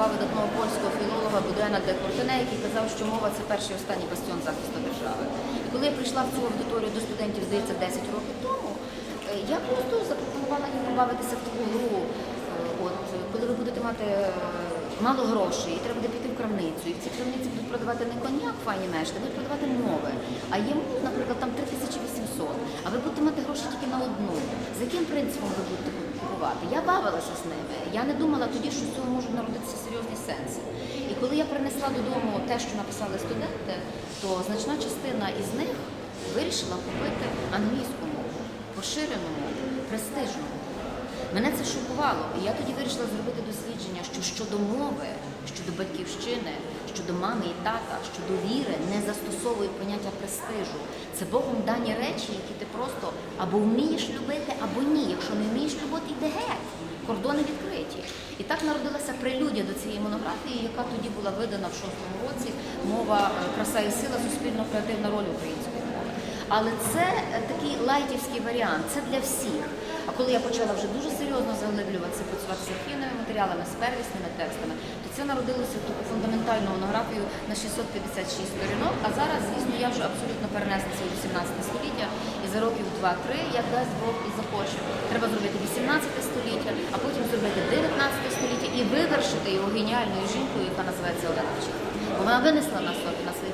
слова видатного польського філолога Будена де Кортене, який казав, що мова це перший і останній бастіон захисту держави. І коли я прийшла в цю аудиторію до студентів, здається, 10 років тому, е, я просто запропонувала їм побавитися в таку гру. Е, От коли ви будете мати е, мало грошей, і треба буде піти в крамницю, і в цій крамниці будуть продавати не коньяк, файні мешти, будуть продавати мови. А є наприклад, там 3800, а ви будете мати гроші тільки на одну. За яким принципом ви будете купувати? Я бавилася з ними. Я не думала тоді, що з цього можуть народитися серйозні сенси. І коли я принесла додому те, що написали студенти, то значна частина із них вирішила купити англійську мову, поширену мову, престижну мову. Мене це шокувало, і я тоді вирішила зробити дослідження, що щодо мови, щодо батьківщини, щодо мами і тата, щодо віри не застосовують поняття престижу. Це Богом дані речі, які ти просто або вмієш любити, або ні. Якщо не вмієш любити, йди геть. І так народилася прелюдія до цієї монографії, яка тоді була видана в шостому році. Мова е, краса і сила, суспільно-креативна роль української мови. Але це е, такий лайтівський варіант, це для всіх. А коли я почала вже дуже серйозно заглиблюватися, працювати з архівними матеріалами, з первісними текстами, то це народилося в таку фундаментальну монографію на 656 сторінок. А зараз, звісно, я вже абсолютно перенеслася у 18 століття і за років 2-3, як дасть Бог і захоче, треба зробити 18 століття, а потім зробити 19 століття і його геніальною жінкою, яка називається Олена Чехова. Вона винесла нас на своїх